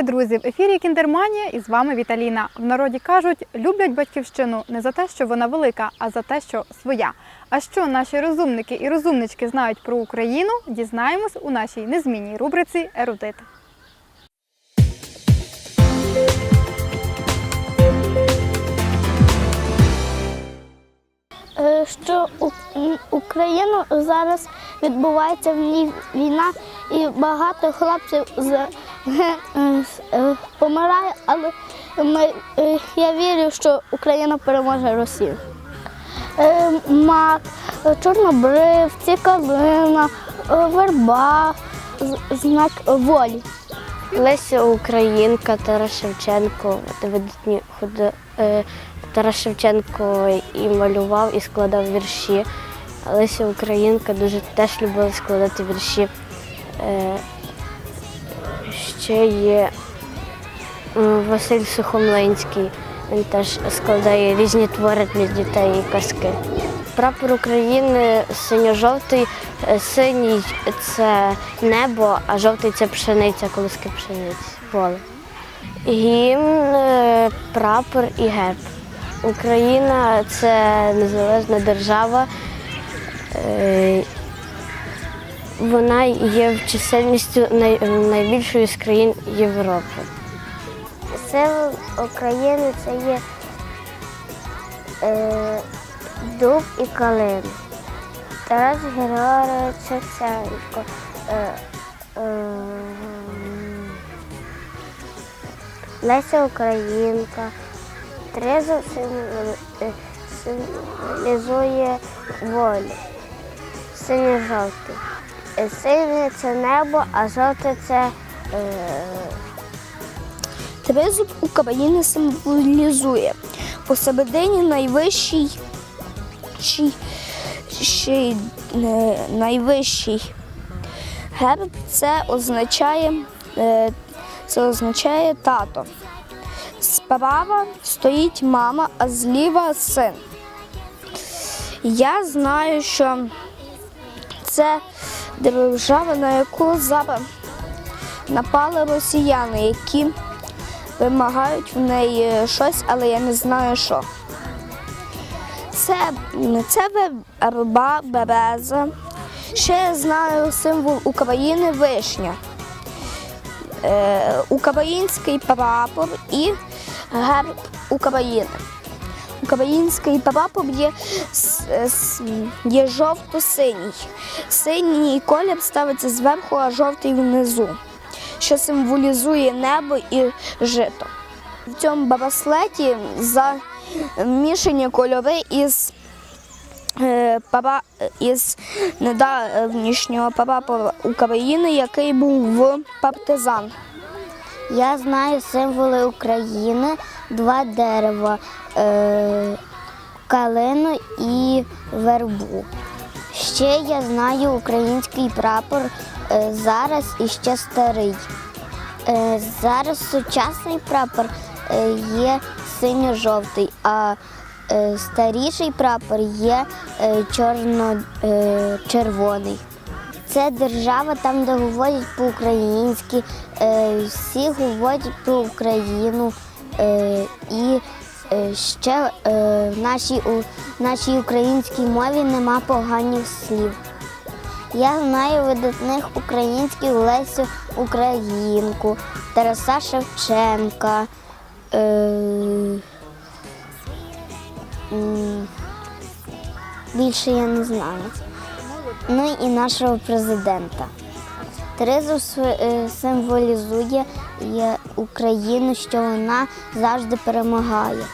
Вітаю, друзі! В ефірі Кіндерманія і з вами Віталіна. В народі кажуть, люблять батьківщину не за те, що вона велика, а за те, що своя. А що наші розумники і розумнички знають про Україну, дізнаємось у нашій незмінній рубриці Ерудит. Е, що У- м, Україна зараз відбувається в ній війна, і багато хлопців з, помирає, але ми, е, я вірю, що Україна переможе Росію. Е, Мак, чорнобривці, калина, е, верба, знак волі. Леся Українка, Тарас Шевченко, видатні ходи- Тарас Шевченко і малював, і складав вірші. Леся Українка дуже теж любила складати вірші. Е, Ще є Василь Сухомлинський. Він теж складає різні твори для дітей і казки. Прапор України синьо-жовтий, Е, синій це небо, а жовтий це пшениця, колоски пшениці, поле. Гімн, е, прапор і герб. Україна це незалежна держава. Е, Вона є в чисельністю най- найбільшою з країн Європи. Символ України це є е, дуб і калина. Тарас Григорович Шевченко. Е, е, Леся Українка. Е, символізує волю. Синьо-жовтий. Е, Синє це небо, а жовте це е, Тризуб України символізує посередині найвищий щий- щий, е, найвищий герб це означає, е, це означає тато. Справа стоїть мама, а зліва син. Я знаю, що це держава, на яку зараз напали росіяни, які вимагають в неї щось, але я не знаю що. Це, це верба, береза. Ще я знаю символ України вишня. Е, український прапор і герб України. Український прапор є, є жовто-синій. Синій колір ставиться зверху, а жовтий внизу що символізує небо і жито. В цьому браслеті замішані кольори із, е, пара, із недавнішнього прапору України, який був в партизан. Я знаю символи України, два дерева, е, калину і вербу. Ще я знаю український прапор е, зараз і ще старий. Е, зараз сучасний прапор е, є синьо-жовтий, а е, старіший прапор є е, чорно-червоний. Це держава там, де говорять по-українськи, е, всі говорять про Україну. Е, і е, ще е, в нашій, у нашій українській мові нема поганих слів. Я знаю видатних українських Лесю Українку, Тараса Шевченка. Е, більше я не знаю. Ну і нашого президента. Тризуб е, символізує Україну, що вона завжди перемагає.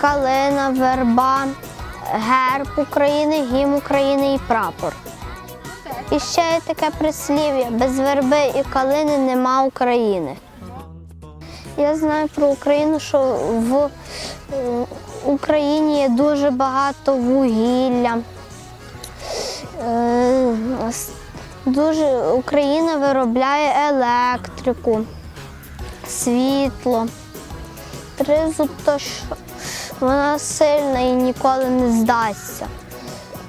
Калина, верба, герб України, гімн України і прапор. І ще є таке прислів'я: без верби і калини нема України. Я знаю про Україну, що в е, Україні є дуже багато вугілля. Е, Дуже Україна виробляє електрику, світло. Тризуб то що вона сильна і ніколи не здасться.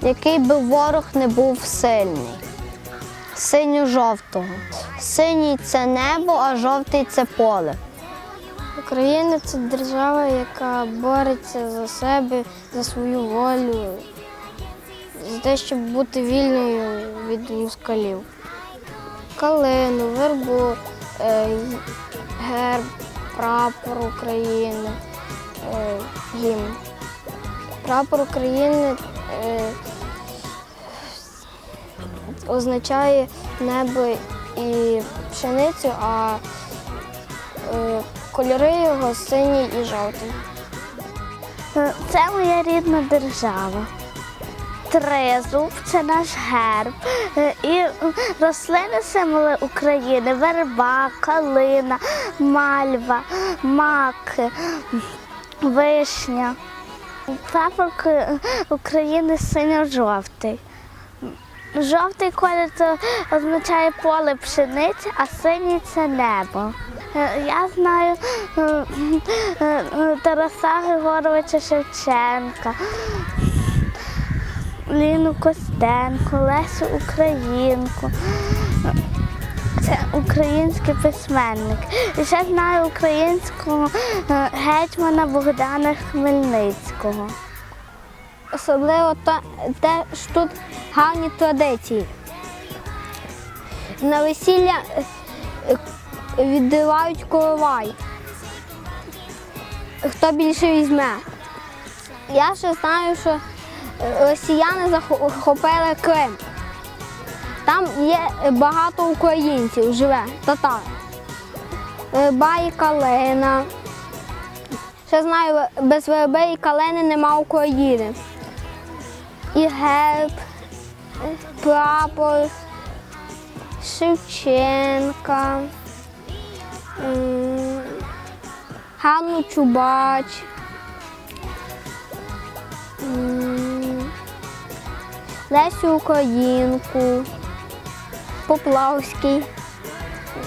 Який би ворог не був сильний. Синьо-жовтого. Синій це небо, а жовтий це поле. Україна це держава, яка бореться за себе, за свою волю, за те, щоб бути вільною від москалів. Калину, вербу, е, герб, прапор України, е, гімн. Прапор України е, означає небо і пшеницю, а кольори його синій і жовтий. Це моя рідна держава. Тризуб це наш герб. Е, І е, рослини символи України верба, калина, мальва, мак, вишня. Прапор України синьо-жовтий. Жовтий колір це означає поле пшениці, а синій це небо. Е, Я знаю е, е, е, Тараса Григоровича Шевченка, Ліну Костенко, Лесю Українку. Це український письменник. І ще знаю українського е, гетьмана Богдана Хмельницького. Особливо те, що тут гарні традиції. На весілля е, е, коровай. Хто більше візьме? Я ще знаю, що росіяни захопили Крим. Там є багато українців живе, татар. Верба і калина. Ще знаю, без верби і калини нема України і герб, прапор, Шевченка, м, Ганну Чубач, Лесю Українку, Поплавський,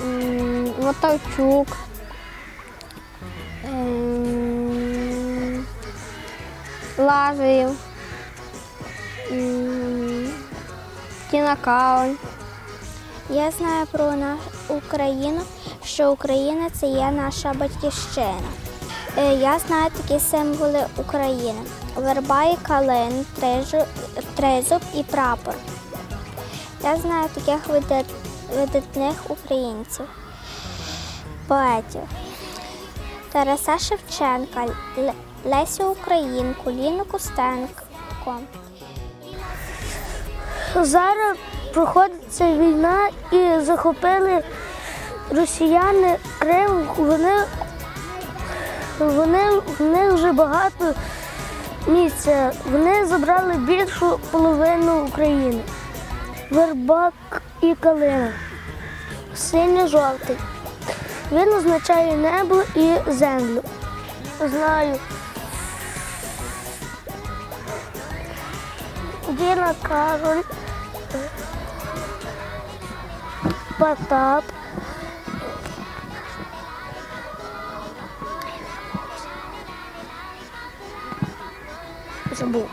м, Лазарів. М, Я знаю про нашу Україну, що Україна це є наша батьківщина. Е, Я знаю такі символи України: верба і калин, тризуб і прапор. Я знаю таких видат- видатних українців, поетів. Тараса Шевченка, Л- Лесю Українку, Ліну Костенко. Зараз проходить ця війна і захопили росіяни Крим. Вони, вони, в вже багато місця. Вони забрали більшу половину України. Вербак і калина. Синьо-жовтий. Він означає небо і землю. Знаю. Діна Кароль. Потап. Забув.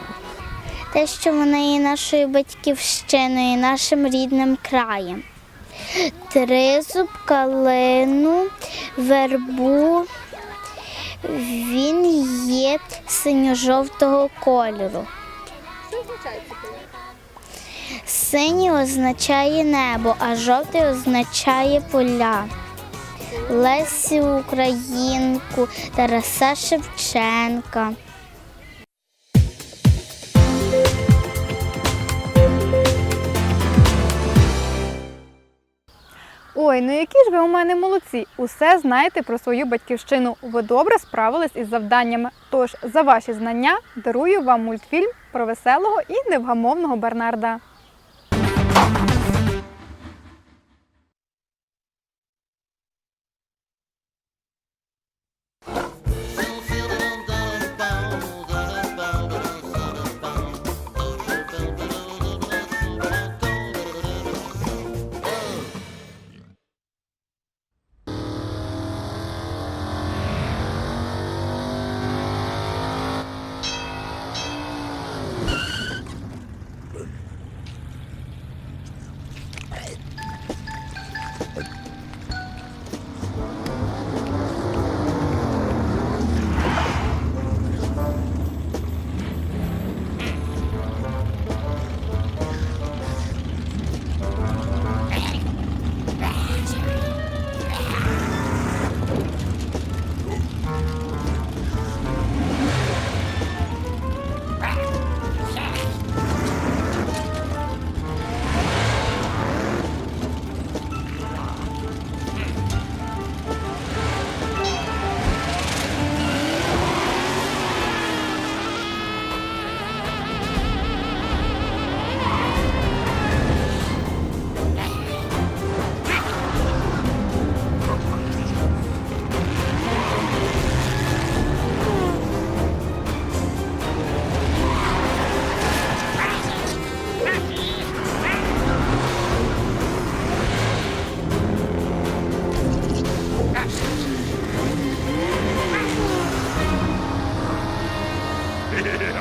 Те, що вона є нашою батьківщиною, нашим рідним краєм. Тризуб, калину, вербу. Він є синьо-жовтого кольору. Синій означає небо, а жовтий означає поля. Лесю Українку, Тараса Шевченка. Ой, ну які ж ви у мене молодці! Усе знаєте про свою батьківщину. Ви добре справились із завданнями. Тож за ваші знання дарую вам мультфільм про веселого і невгамовного Бернарда.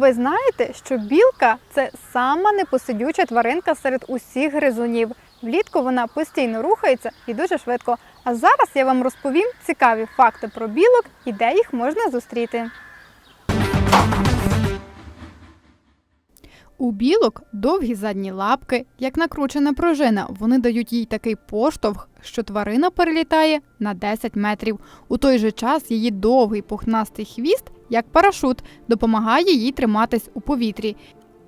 ви знаєте, що білка це сама непосидюча тваринка серед усіх гризунів. Влітку вона постійно рухається і дуже швидко. А зараз я вам розповім цікаві факти про білок і де їх можна зустріти. У білок довгі задні лапки, як накручена пружина. Вони дають їй такий поштовх, що тварина перелітає на 10 метрів. У той же час її довгий пухнастий хвіст, як парашут, допомагає їй триматись у повітрі.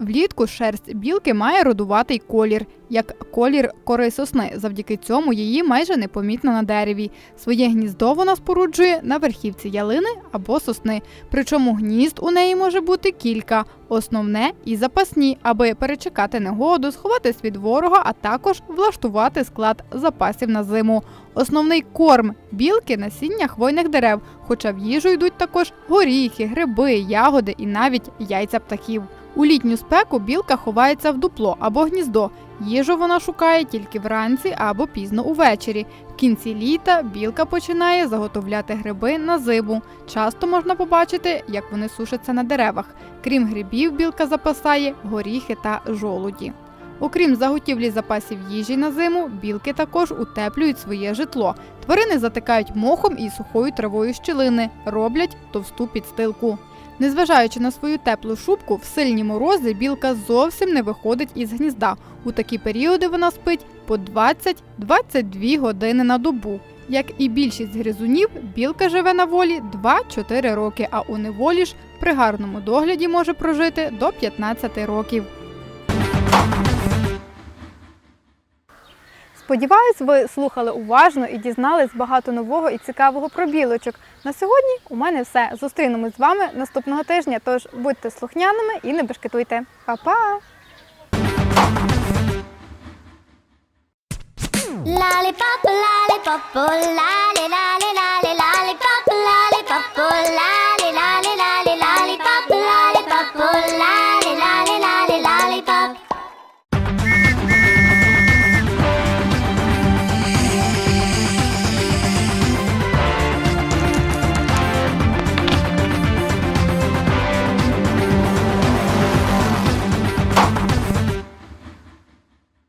Влітку шерсть білки має родуватий колір, як колір кори сосни. Завдяки цьому її майже непомітно на дереві. Своє гніздо вона споруджує на верхівці ялини або сосни. Причому гнізд у неї може бути кілька: основне і запасні, аби перечекати негоду, сховатись від ворога, а також влаштувати склад запасів на зиму. Основний корм білки насіння хвойних дерев, хоча в їжу йдуть також горіхи, гриби, ягоди і навіть яйця птахів. У літню спеку білка ховається в дупло або гніздо. Їжу вона шукає тільки вранці або пізно увечері. В кінці літа білка починає заготовляти гриби на зиму. Часто можна побачити, як вони сушаться на деревах. Крім грибів, білка запасає горіхи та жолуді. Окрім заготівлі запасів їжі на зиму, білки також утеплюють своє житло. Тварини затикають мохом і сухою травою щілини, роблять товсту підстилку. Незважаючи на свою теплу шубку, в сильні морози білка зовсім не виходить із гнізда. У такі періоди вона спить по 20-22 години на добу. Як і більшість гризунів, білка живе на волі 2-4 роки, а у неволі ж при гарному догляді може прожити до 15 років. Сподіваюсь, ви слухали уважно і дізнались багато нового і цікавого про білочок. На сьогодні у мене все. Зустрінемось з вами наступного тижня. Тож будьте слухняними і не бешкетуйте. Па-па! Lollipop, lollipop, la, la.